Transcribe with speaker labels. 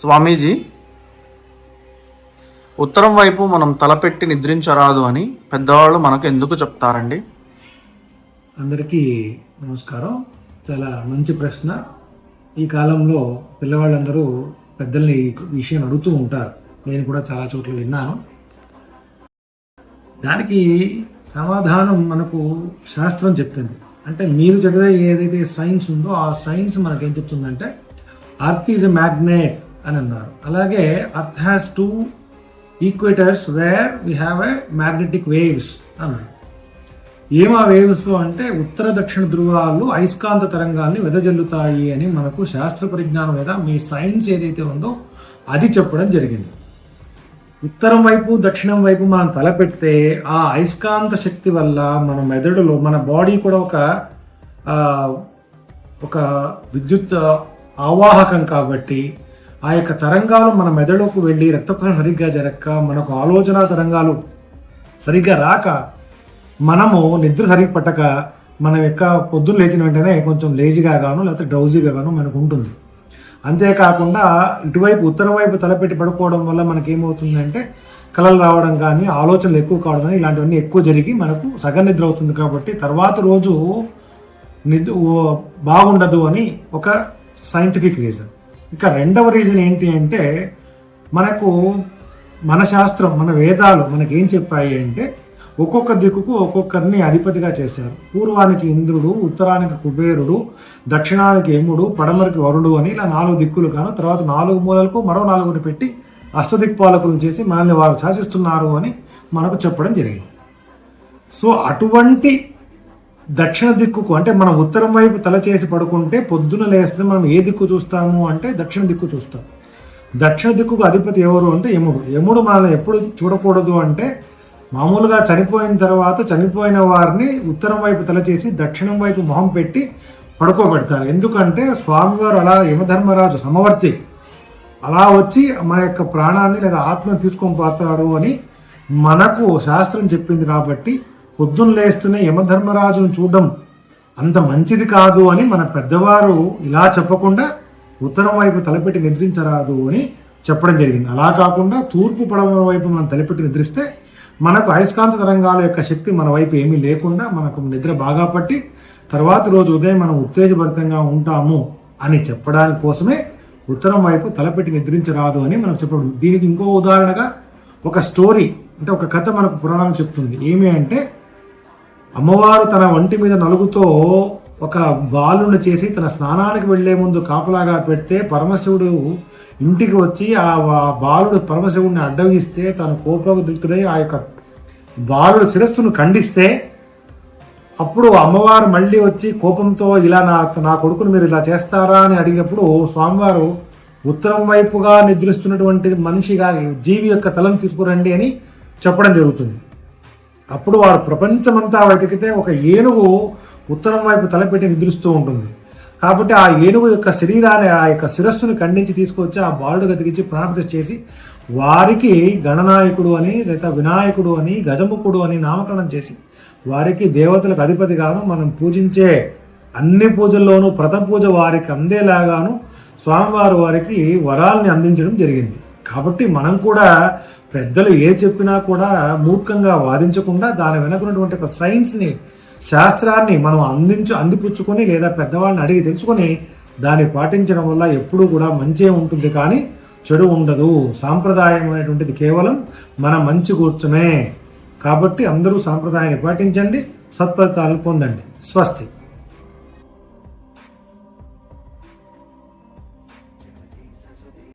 Speaker 1: స్వామీజీ ఉత్తరం వైపు మనం తలపెట్టి నిద్రించరాదు అని పెద్దవాళ్ళు మనకు ఎందుకు చెప్తారండి?
Speaker 2: అందరికీ నమస్కారం. చాలా మంచి ప్రశ్న. ఈ కాలంలో పిల్లవాళ్ళందరూ పెద్దల్ని ఈ విషయం అడుగుతూ ఉంటారు. నేను కూడా చాలా చోట్ల విన్నాను. దానికి సమాధానం మనకు శాస్త్రం చెప్తుంది. అంటే మీరు చదివే ఏదైతే సైన్స్ ఉందో ఆ సైన్స్ మనకేం చెప్తుందంటే అర్త్ ఈజ్ ఎ మ్యాగ్నెట్ అని అన్నారు. అలాగే earth has two equators where we have a magnetic waves అన్నారు. ఏం ఆ వేవ్స్ అంటే ఉత్తర దక్షిణ ధ్రువాలు అయస్కాంత తరంగాల్ని వెదజల్లుతాయి అని మనకు శాస్త్ర పరిజ్ఞానం లేదా మీ సైన్స్ ఏదైతే ఉందో అది చెప్పడం జరిగింది. ఉత్తరం వైపు దక్షిణం వైపు మనం తలపెడితే ఆ అయస్కాంత శక్తి వల్ల మన మెదడులో మన బాడీ కూడా ఒక ఒక విద్యుత్ ఆవాహకం కాబట్టి ఆ యొక్క తరంగాలు మన మెదడుకు వెళ్ళి రక్తప్రసరణ సరిగ్గా జరగక మనకు ఆలోచన తరంగాలు సరిగ్గా రాక మనము నిద్ర సరిగ్గా పట్టక మన యొక్క పొద్దున్న లేచిన వెంటనే కొంచెం లేజీగా గాను లేకపోతే డౌజీగా గాను మనకు ఉంటుంది. అంతేకాకుండా ఇటువైపు ఉత్తరం వైపు తలపెట్టి పడుకోవడం వల్ల మనకేమవుతుందంటే కలలు రావడం కానీ ఆలోచనలు ఎక్కువ కావడం కానీ ఇలాంటివన్నీ ఎక్కువ జరిగి మనకు సగం నిద్ర అవుతుంది కాబట్టి తర్వాత రోజు నిద్ర ఓ- బాగుండదు అని ఒక సైంటిఫిక్ రీజన్ ఇంకా రెండవ రీజన్ ఏంటి అంటే మనకు మన శాస్త్రం మన వేదాలు మనకి ఏం చెప్పాయి అంటే ఒక్కొక్క దిక్కుకు ఒక్కొక్కరిని అధిపతిగా చేశారు. పూర్వానికి ఇంద్రుడు ఉత్తరానికి కుబేరుడు దక్షిణానికి యముడు పడమరికి వరుడు అని ఇలా నాలుగు దిక్కులు కాను తర్వాత నాలుగు మూలలకు మరో నాలుగుని పెట్టి అష్టదిక్పాలకులను చేసి మనల్ని వారు శాసిస్తున్నారు అని మనకు చెప్పడం జరిగింది. సో అటువంటి దక్షిణ దిక్కుకు అంటే మనం ఉత్తరం వైపు తల చేసి పడుకుంటే పొద్దున లేస్తే మనం ఏ దిక్కు చూస్తాము అంటే దక్షిణ దిక్కు చూస్తాం. దక్షిణ దిక్కుకు అధిపతి ఎవరు అంటే యముడు. యముడు మనల్ని ఎప్పుడు చూడకూడదు అంటే మామూలుగా చనిపోయిన తర్వాత చనిపోయిన వారిని ఉత్తరం వైపు తల చేసి దక్షిణం వైపు మొహం పెట్టి పడుకోబెడతారు. ఎందుకంటే స్వామివారు అలా యమధర్మరాజు సమవర్తి. అలా వచ్చి మన యొక్క ప్రాణాన్ని లేదా ఆత్మను తీసుకొని పోతాడు అని మనకు శాస్త్రం చెప్పింది కాబట్టి పొద్దున్న లేస్తూనే యమధర్మరాజును చూడడం అంత మంచిది కాదు అని మన పెద్దవారు ఇలా చెప్పకుండా ఉత్తరం వైపు తలపెట్టి నిద్రించరాదు అని చెప్పడం జరిగింది. అలా కాకుండా తూర్పు పడవ వైపు మనం తలపెట్టి నిద్రిస్తే మనకు అయస్కాంత తరంగాల యొక్క శక్తి మన వైపు ఏమీ లేకుండా మనకు నిద్ర బాగా పట్టి తర్వాత రోజు ఉదయం మనం ఉత్తేజభరితంగా ఉంటాము అని చెప్పడానికి కోసమే ఉత్తరం వైపు తలపెట్టి నిద్రించరాదు అని మనం చెప్పడం దీనికి ఇంకో ఉదాహరణగా ఒక స్టోరీ అంటే ఒక కథ మనకు పురాణం చెప్తుంది. ఏమి అంటే అమ్మవారు తన ఒంటి మీద నలుగుతో ఒక బాలుని చేసి తన స్నానానికి వెళ్ళే ముందు కాపలాగా పెడితే పరమశివుడు ఇంటికి వచ్చి ఆ బాలుడు పరమశివుడిని అడ్డగిస్తే తన కోపదుతుడై ఆ యొక్క బాలుడు శిరస్సును ఖండిస్తే అప్పుడు అమ్మవారు మళ్ళీ వచ్చి కోపంతో ఇలా నా నా కొడుకును మీరు ఇలా చేస్తారా? అని అడిగినప్పుడు స్వామివారు ఉత్తరం వైపుగా నిద్రిస్తున్నటువంటి మనిషిగా జీవి యొక్క తలను తీసుకురండి అని చెప్పడం జరుగుతుంది. అప్పుడు వారు ప్రపంచమంతా వెతికితే ఒక ఏనుగు ఉత్తరం వైపు తలపెట్టి నిద్రిస్తూ ఉంటుంది. కాబట్టి ఆ ఏనుగు యొక్క శరీరాన్ని ఆ యొక్క శిరస్సును ఖండించి తీసుకొచ్చి ఆ బాలుడు గతికించి ప్రాణప్రతిష్ఠ చేసి వారికి గణనాయకుడు అని లేదా వినాయకుడు అని గజముఖుడు అని నామకరణం చేసి వారికి దేవతలకు అధిపతిగాను మనం పూజించే అన్ని పూజల్లోనూ ప్రథమ పూజ వారికి అందేలాగాను స్వామివారు వారికి వరాల్ని అందించడం జరిగింది. కాబట్టి మనం కూడా పెద్దలు ఏ చెప్పినా కూడా మూర్ఖంగా వాదించకుండా దాని వెనకున్నటువంటి ఒక సైన్స్ని శాస్త్రాన్ని మనం అందించు అందిపుచ్చుకొని లేదా పెద్దవాళ్ళని అడిగి తెలుసుకొని దాన్ని పాటించడం వల్ల ఎప్పుడూ కూడా మంచే ఉంటుంది. కానీ చెడు ఉండదు. సాంప్రదాయం అనేటువంటిది కేవలం మన మంచి కూర్చమే కాబట్టి అందరూ సాంప్రదాయాన్ని పాటించండి సత్ఫలితాలను పొందండి. స్వస్తి.